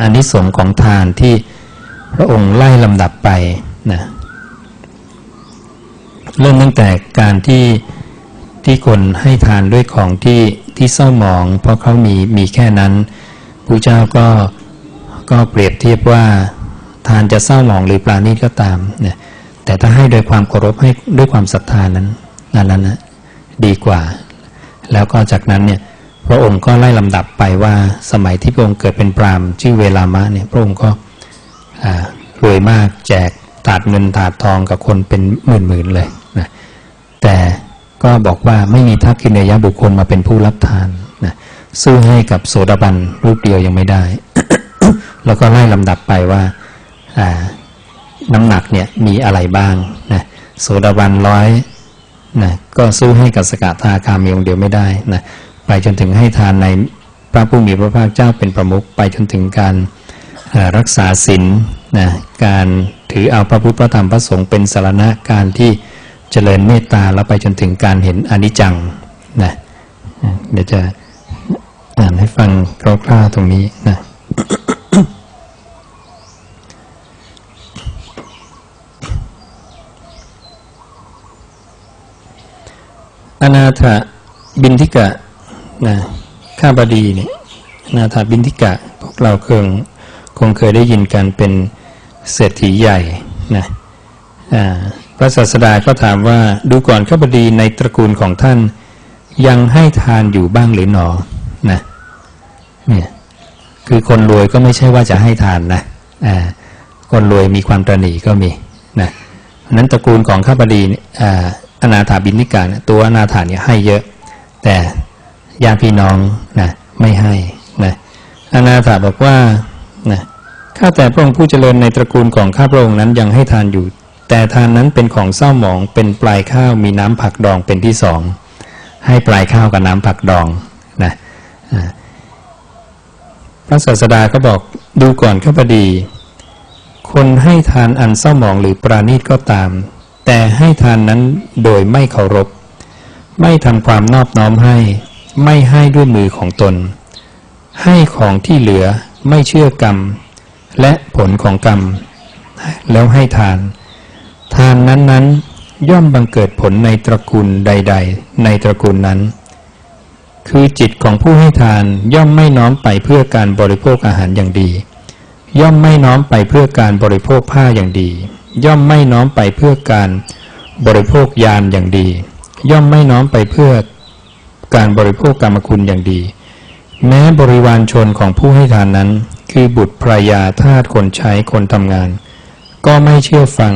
อานิสงส์ของทานที่พระองค์ไล่ลำดับไปนะเริ่มตั้งแต่การที่ที่คนให้ทานด้วยของที่ที่เศร้าหมอง เพราะเขามีมีแค่นั้นพระเจ้าก็ก็เปรียบเทียบว่าทานจะเศร้าหมองหรือปราณีตก็ตามเนี่ยแต่ถ้าให้โดยความเคารพให้ด้วยความศรัทธานั้นนั่นนั้นนะดีกว่า แล้วก็จากนั้นเนี่ย ระองค์ก็ไล่ลำดับไปว่าสมัยที่พระองค์เกิดเป็นพราหมณ์ชื่อเวลามะเนี่ยพระองค์ก็รวยมากแจกถาดเงินถาดทองกับคนเป็นหมื่นๆเลยนะแต่ก็บอกว่าไม่มีทักษิณยบุคคลมาเป็นผู้รับทานนะสู้ให้กับโสดาบันรูปเดียวยังไม่ได้ แล้วก็ไล่ลำดับไปว่าน้ำหนักเนี่ยมีอะไรบ้างนะโสดาบันร้อยนะก็สู้ให้กับสกทาคามีองเดียวไม่ได้นะ ไปจนถึงให้ทานในพระผู้มีพระภาคเจ้าเป็นประมุขไปจนถึงการรักษาศีลนะการถือเอาพระพุทธพระธรรมพระสงฆ์เป็นสารณะการที่เจริญเมตตาแล้วไปจนถึงการเห็นอนิจจังนะเดี๋ยวจะอ่านให้ฟังคร่าวๆตรงนี้นะอนาถบินทิกะ นะข้าบดีเนี่ยนาถาบินทิกะ พวกเราเคยคงเคยได้ยินกันเป็นเศรษฐีใหญ่นะพระศาสดาก็ถามว่าดูก่อนข้าบดีในตระกูลของท่าน ยังให้ทานอยู่บ้างหรือหนอนะเนี่ยคือคนรวยก็ไม่ใช่ว่าจะให้ทานนะคนรวยมีความตรณีก็มีนะนั้นตระกูลของข้าบดีอ่าอนาถาบินิกาตัวอนาถาเนี่ยให้เยอะ แต่ ญาติพี่น้องนะไม่ให้นะอานาถาบอกว่านะข้าแต่พระองค์ผู้เจริญในตระกูลของข้าพระองค์นั้นยังให้ทานอยู่ แต่ทานนั้นเป็นของเศร้าหมองเป็นปลายข้าวมีน้ำผักดองเป็นที่สองให้ปลายข้าวกับน้ำผักดองนะพระศาสดาก็บอกดูก่อนข้าพดี คนให้ทานอันเศร้าหมองหรือปราณีตก็ตาม แต่ให้ทานนั้นโดยไม่เคารพ ไม่ทำความนอบน้อมให้ ไม่ให้ด้วยมือของตน ให้ของที่เหลือไม่เชื่อกรรม และผลของกรรม แล้วให้ทาน ทานนั้นๆย่อมบังเกิดผลในตระกูลใด ๆ ในตระกูลนั้น คือจิตของผู้ให้ทานย่อมไม่น้อมไปเพื่อการบริโภคอาหารอย่างดี ย่อมไม่น้อมไปเพื่อการบริโภคผ้าอย่างดี ย่อมไม่น้อมไปเพื่อการบริโภคยานอย่างดี ย่อมไม่น้อมไปเพื่อ การบริโภคกรรมคุณอย่างดี แม้บริวารชนของผู้ให้ทานนั้น คือบุตรภรยาทาสคนใช้คนทำงาน ก็ไม่เชื่อฟัง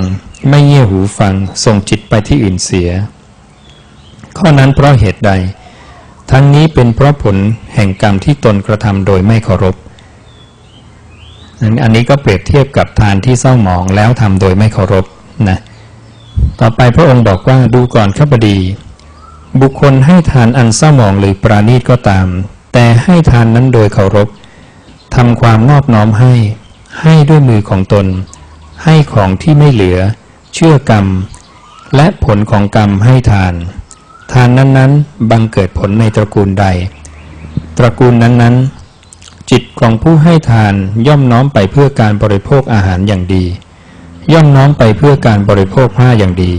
ไม่เงี่ยหูฟังส่งจิตไปที่อื่นเสีย ข้อนั้นเพราะเหตุใด ทั้งนี้เป็นเพราะผลแห่งกรรมที่ตนกระทำโดยไม่เคารพอันนี้ก็เปรียบเทียบกับทานที่เศร้าหมองแล้วทำโดยไม่เคารพนะต่อไปพระองค์บอกว่าดูก่อนข้าพดี บุคคลให้ทานอันเศร้าหมองหรือปราณีตก็ตาม แต่ให้ทานนั้นโดยเคารพทำความนอบน้อมให้ ให้ด้วยมือของตน ให้ของที่ไม่เหลือ เชื่อกรรม และผลของกรรมให้ทาน ทานนั้นๆ บังเกิดผลในตระกูลใด ตระกูลนั้นๆ จิตของผู้ให้ทานย่อมน้อมไปเพื่อการบริโภคอาหารอย่างดี ย่อมน้อมไปเพื่อการบริโภคผ้าอย่างดี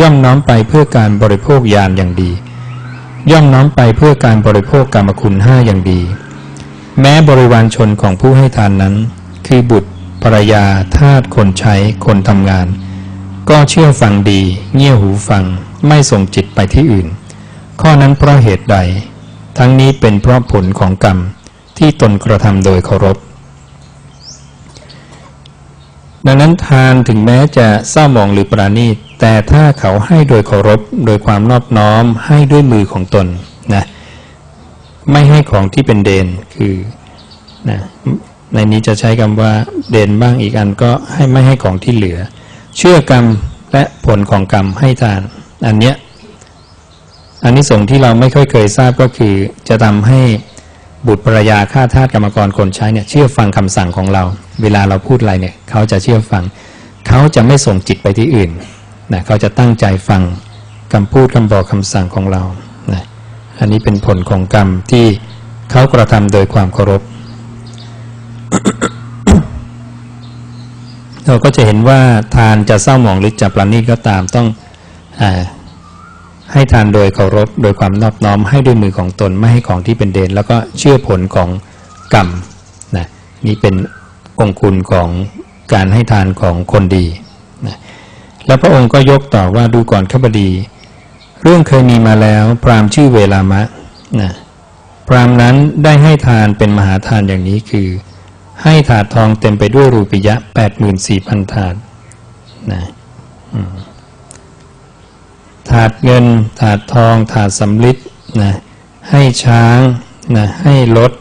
ย่อมน้อมไปเพื่อการบริโภคยานอย่างดี ย่อมน้อมไปเพื่อการบริโภคกรรมคุณห้าอย่างดี แม้บริวารชนของผู้ให้ทานนั้น คือบุตรภรรยาทาสคนใช้คนทำงาน ก็เชื่อฟังดี เงี่ยหูฟัง ไม่ส่งจิตไปที่อื่น ข้อนั้นเพราะเหตุใด ทั้งนี้เป็นเพราะผลของกรรมที่ตนกระทำโดยเคารพ ดังนั้นทานถึงแม้จะเศร้าหมองหรือปราณีตแต่ถ้าเขาให้โดยเคารพโดยความนอบน้อมให้ด้วยมือของตนนะไม่ให้ของที่เป็นเดนคือนะในนี้จะใช้คำว่าเดนบ้างอีกอันก็ให้ไม่ให้ของที่เหลือ เชื่อกรรมและผลของกรรมให้ทาน อันเนี้ยอันนี้ส่งที่เราไม่ค่อยเคยทราบก็คือจะทำให้ บุตรภรรยาข้าทาสกรรมกรคนใช้เนี่ยเชื่อฟังคำสั่งของเรา เวลาเราพูดอะไรเนี่ยเขาจะเชื่อฟัง เขาจะไม่ส่งจิตไปที่อื่นนะเขาจะตั้งใจฟังคำพูดคำบอกคำสั่งของเรานะอันนี้เป็นผลของกรรมที่เขากระทำโดยความเคารพ เราก็จะเห็นว่าทานจะเศร้าหมองหรือจะประณีตก็ตามต้องอ ให้ทานโดยเคารพโดยความนอบน้อมให้ด้วยมือของตนไม่ให้ของที่เป็นเดน แล้วก็เชื่อผลของกรรมนะนี่เป็นองคุณของการให้ทานของคนดีนะแล้วพระองค์ก็ยกต่อว่าดูก่อนข้าพดี เรื่องเคยมีมาแล้ว พราหมณ์ชื่อเวลามะนะพราหมณ์นั้นได้ให้ทานเป็นมหาทานอย่างนี้คือ ให้ถาดทองเต็มไปด้วยรูปิยะแปดหมื่นสี่พันถาดนะอืม ถาดเงิน ถาดทอง ถาดสำลิดนะให้ช้างนะให้รถ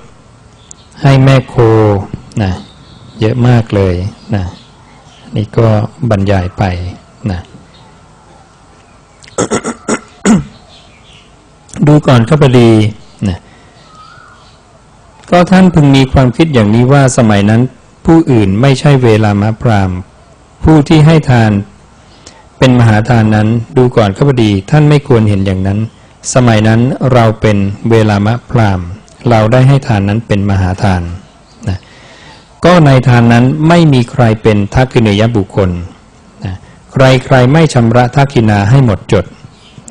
ให้แม่โคนะเยอะมากเลยนะนี่ก็บรรยายไปนะดูก่อนข้าพดีนะก็ท่านพึงมีความคิดอย่างนี้ว่าสมัยนั้นผู้อื่นไม่ใช่เวลามะพรามผู้ที่ให้ทาน เป็นมหาทานนั้นดูก่อนข้าพดีท่านไม่ควรเห็นอย่างนั้น สมัยนั้นเราเป็นเวลามะพรามเราได้ให้ทานนั้นเป็นมหาทานนะก็ในทานนั้นไม่มีใครเป็นทักขิเนยบุคคลนะใครใครไม่ชำระทักขินาให้หมดจด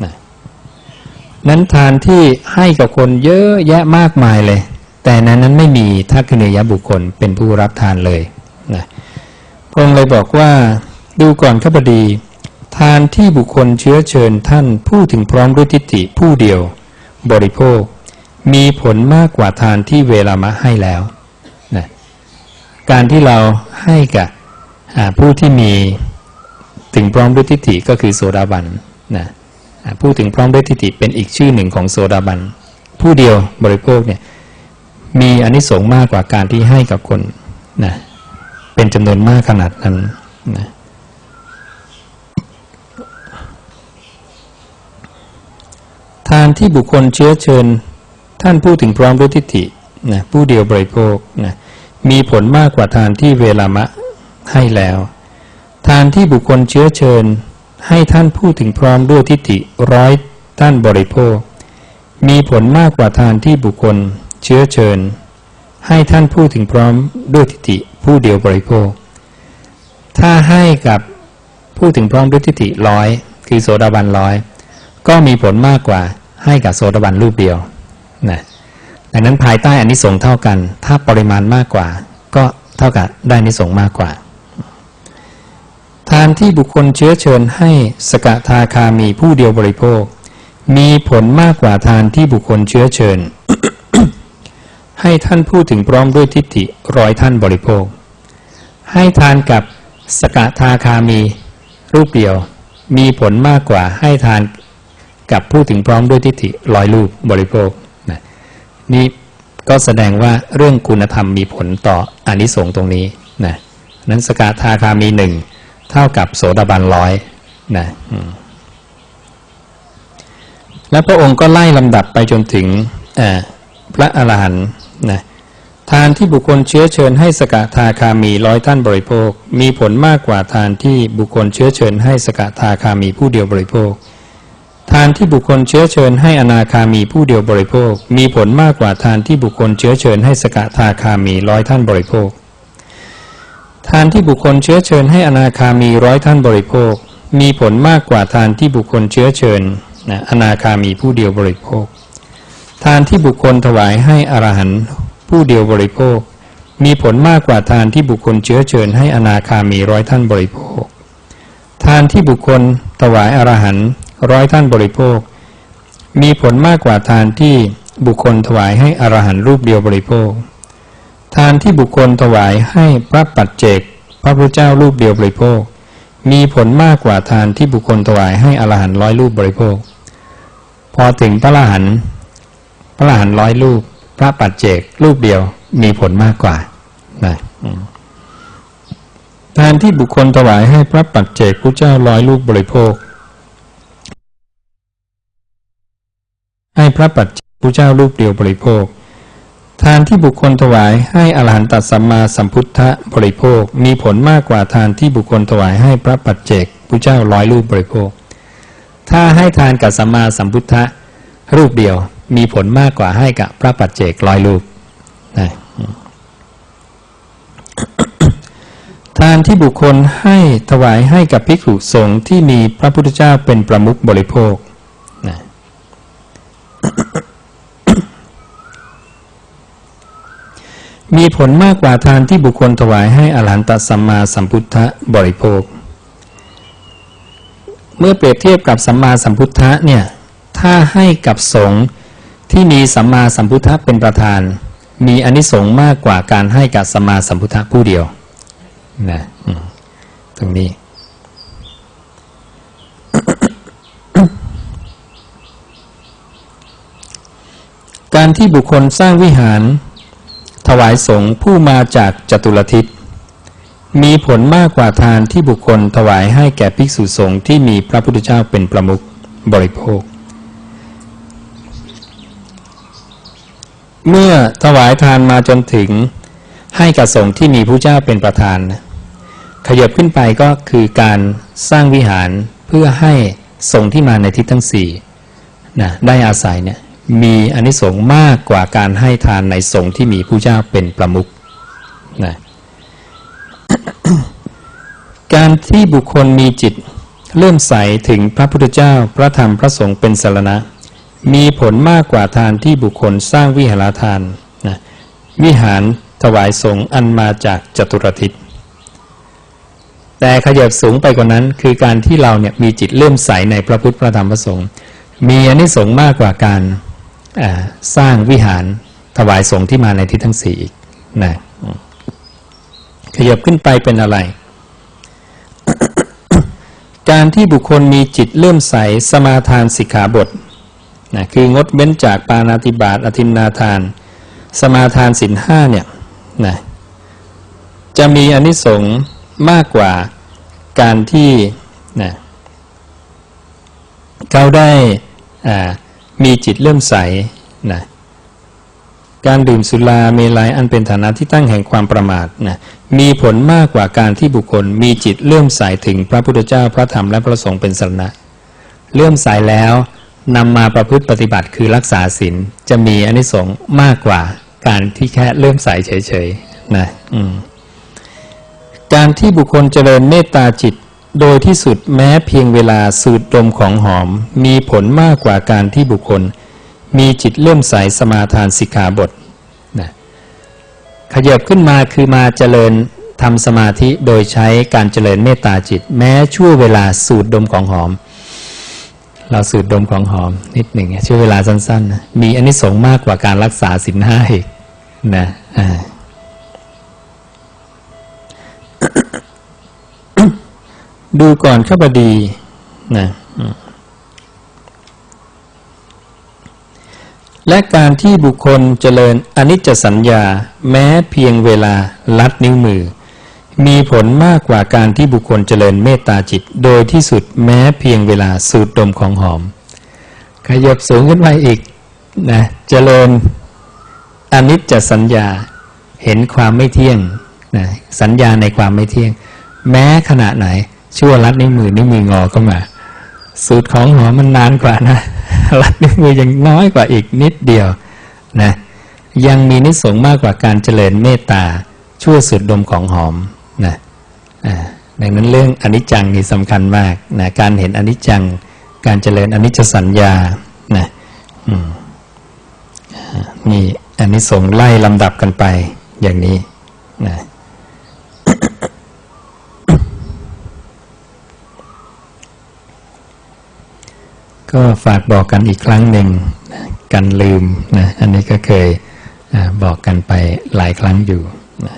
นะนั้นทานที่ให้กับคนเยอะแยะมากมายเลย แต่นั้นนั้นไม่มีทักขิเนยบุคคลเป็นผู้รับทานเลยนะพระองค์เลยบอกว่าดูก่อนข้าพดี ทานที่บุคคลเชื้อเชิญท่านผู้ถึงพร้อมด้วยทิฏฐิผู้เดียว บริโภค มีผลมากกว่าทานที่เวลามะให้แล้วนะการที่เราให้กับผู้ที่มีถึงพร้อมด้วยทิฏฐิก็คือโสดาบันนะผู้ถึงพร้อมด้วยทิฏฐิเป็นอีกชื่อหนึ่งของโสดาบัน ผู้เดียวบริโภคเนี่ยมีอนิสงส์มากกว่าการที่ให้กับคนนะเป็นจำนวนมากขนาดนั้นนะ ทานที่บุคคลเชื้อเชิญ ท่านผู้ถึงพร้อมด้วยทิฏฐินะผู้เดียวบริโภคนะมีผลมากกว่าทานที่เวลามะให้แล้ว ทานที่บุคคลเชื้อเชิญ ให้ท่านผู้ถึงพร้อมด้วยทิฏฐิร้อยท่านบริโภค มีผลมากกว่าทานที่บุคคลเชื้อเชิญ ให้ท่านผู้ถึงพร้อมด้วยทิฏฐิผู้เดียวบริโภค ถ้าให้กับผู้ถึงพร้อมด้วยทิฏฐิร้อยคือโสดาบันร้อยก็มีผลมากกว่า ให้กับโสดาบันรูปเดียวนะดังนั้นภายใต้อานิสงส์เท่ากัน ถ้าปริมาณมากกว่า ก็เท่ากับได้อานิสงส์มากกว่า ทานที่บุคคลเชื้อเชิญให้สกทาคามีผู้เดียวบริโภค มีผลมากกว่าทานที่บุคคลเชื้อเชิญ ให้ท่านพูดถึงพร้อมด้วยทิฏฐิร้อยท่านบริโภค ให้ทานกับสกทาคามีรูปเดียว มีผลมากกว่าให้ทาน กับผู้ถึงพร้อมด้วยทิฏฐิร้อยรูปบริโภคนะนี่ก็แสดงว่าเรื่องคุณธรรมมีผลต่ออานิสงส์ตรงนี้นะนั้นสกทาคามีหนึ่งเท่ากับโสดาบันร้อยนะและพระองค์ก็ไล่ลำดับไปจนถึงพระอรหันต์นะทานที่บุคคลเชื้อเชิญให้สกทาคามีร้อยท่านบริโภค มีผลมากกว่าทานที่บุคคลเชื้อเชิญให้สกทาคามีผู้เดียวบริโภค ทานที่บุคคลเชื้อเชิญให้อนาคามีผู้เดียวบริโภค มีผลมากกว่าทานที่บุคคลเชื้อเชิญให้สกทาคามีร้อยท่านบริโภค ทานที่บุคคลเชื้อเชิญให้อนาคามีร้อยท่านบริโภค มีผลมากกว่าทานที่บุคคลเชื้อเชิญนะอนาคามีผู้เดียวบริโภค ทานที่บุคคลถวายให้อรหันต์ผู้เดียวบริโภค มีผลมากกว่าทานที่บุคคลเชื้อเชิญให้อนาคามีร้อยท่านบริโภค ทานที่บุคคลถวายอรหันต์ ร้อยท่านบริโภค มีผลมากกว่าทานที่บุคคลถวายให้อรหันต์รูปเดียวบริโภค ทานที่บุคคลถวายให้พระปัจเจก พระพุทธเจ้ารูปเดียวบริโภค มีผลมากกว่าทานที่บุคคลถวายให้อรหันต์ร้อยรูปบริโภค พอถึงพระอรหันต์พระอรหันต์ร้อยรูป พระปัจเจกรูปเดียวมีผลมากกว่านะทานที่บุคคลถวายให้พระปัจเจกพระเจ้าร้อยรูปบริโภค ให้พระปัจเจกพระเจ้ารูปเดียวบริโภค ทานที่บุคคลถวายให้อรหันตสัมมาสัมพุทธะบริโภค มีผลมากกว่าทานที่บุคคลถวายให้พระปัจเจกพระเจ้าร้อยรูปบริโภค ถ้าให้ทานกับสัมมาสัมพุทธะรูปเดียวมีผลมากกว่าให้กับพระปัจเจกร้อยรูปนะถ้าการที่บุคคลให้ถวายให้กับภิกษุสงฆ์ที่มีพระพุทธเจ้าเป็นประมุขบริโภค มีผลมากกว่าทานที่บุคคลถวายให้อรหันตสัมมาสัมพุทธบริโภค เมื่อเปรียบเทียบกับสัมมาสัมพุทธะเนี่ย ถ้าให้กับสงฆ์ที่มีสัมมาสัมพุทธะเป็นประธาน มีอนิสงส์มากกว่าการให้กับสัมมาสัมพุทธะผู้เดียวนะตรงนี้ การที่บุคคลสร้างวิหาร ถวายสงฆ์ผู้มาจากจตุรทิศมีผลมากกว่าทานที่บุคคลถวายให้แก่ภิกษุสงฆ์ที่มีพระพุทธเจ้าเป็นประมุขบริโภค เมื่อถวายทานมาจนถึงให้กับสงฆ์ที่มีผู้เจ้าเป็นประธาน ขยับขึ้นไปก็คือการสร้างวิหารเพื่อให้สงฆ์ที่มาในทิศทั้งสี่นะได้อาศัยเนี่ย มีอนิสงส์มากกว่าการให้ทานในสงฆ์ที่มีผู้เจ้าเป็นประมุขนะการที่บุคคลมีจิตเริ่มใสถึงพระพุทธเจ้าพระธรรมพระสงฆ์เป็นสารณะ มีผลมากกว่าทานที่บุคคลสร้างวิหารทานนะวิหารถวายสงฆ์อันมาจากจตุรทิศแต่ขยับสูงไปกว่านั้น คือการที่เราเนี่ยมีจิตเลื่อมใสในพระพุทธพระธรรมพระสงฆ์มีอนิสงส์มากกว่าการ สร้างวิหารถวายสงฆ์ที่มาในทิศทั้งสี่อีกนะขยับขึ้นไปเป็นอะไร การที่บุคคลมีจิตเลื่อมใสสมาทานสิกขาบทนะคืองดเว้นจากปานาติบาตอธินนาทาน สมาทานสินห้าเนี่ยนะจะมีอนิสงส์มากกว่าการที่นะเขาได้อ่า มีจิตเลื่อมใสนะการดื่มสุราเมลัยอันเป็นฐานะที่ตั้งแห่งความประมาทนะมีผลมากกว่าการที่บุคคลมีจิตเลื่อมใสถึงพระพุทธเจ้าพระธรรมและพระสงฆ์เป็นสรณะ เลื่อมใสแล้วนำมาประพฤติปฏิบัติคือรักษาศีลจะมีอนิสงส์มากกว่าการที่แค่เลื่อมใสเฉยๆนะการที่บุคคลเจริญเมตตาจิต โดยที่สุดแม้เพียงเวลาสูดดมของหอม มีผลมากกว่าการที่บุคคล มีจิตเลื่อมใสสมาทานสิกขาบทนะขยับขึ้นมาคือมาเจริญทำสมาธิโดยใช้การเจริญเมตตาจิต แม้ชั่วเวลาสูดดมของหอม เราสูดดมของหอมนิดหนึ่งช่วเวลาสั้นๆนะมีอานิสงส์มากกว่าการรักษาสินห้าอีกนะอ่า ดูก่อนข้าพดีนะและการที่บุคคลเจริญอนิจจสัญญา แม้เพียงเวลาลัดนิ้วมือ มีผลมากกว่าการที่บุคคลเจริญเมตตาจิต โดยที่สุดแม้เพียงเวลาสูดดมของหอม ขยับสูงขึ้นไปอีกนะเจริญอนิจจสัญญาเห็นความไม่เที่ยงนะสัญญาในความไม่เที่ยง แม้ขณะไหน ชั่วรัดนิ้วมือนิ้วมืองอเข้ามา สูตรของหอมมันนานกว่านะรัดนิ้วมือยังน้อยกว่าอีกนิดเดียวนะยังมีนิสงมากกว่าการเจริญเมตตาชั่วสูดดมของหอมนะดังนั้นเรื่องอนิจจังนี่สำคัญมากนะการเห็นอนิจจังการเจริญอนิจจสัญญานะนี่อันนี้สงไล่ลำดับกันไปอย่างนี้นะ ก็ฝากบอกกันอีกครั้งหนึ่งกันลืมนะอันนี้ก็เคยบอกกันไปหลายครั้งอยู่นะ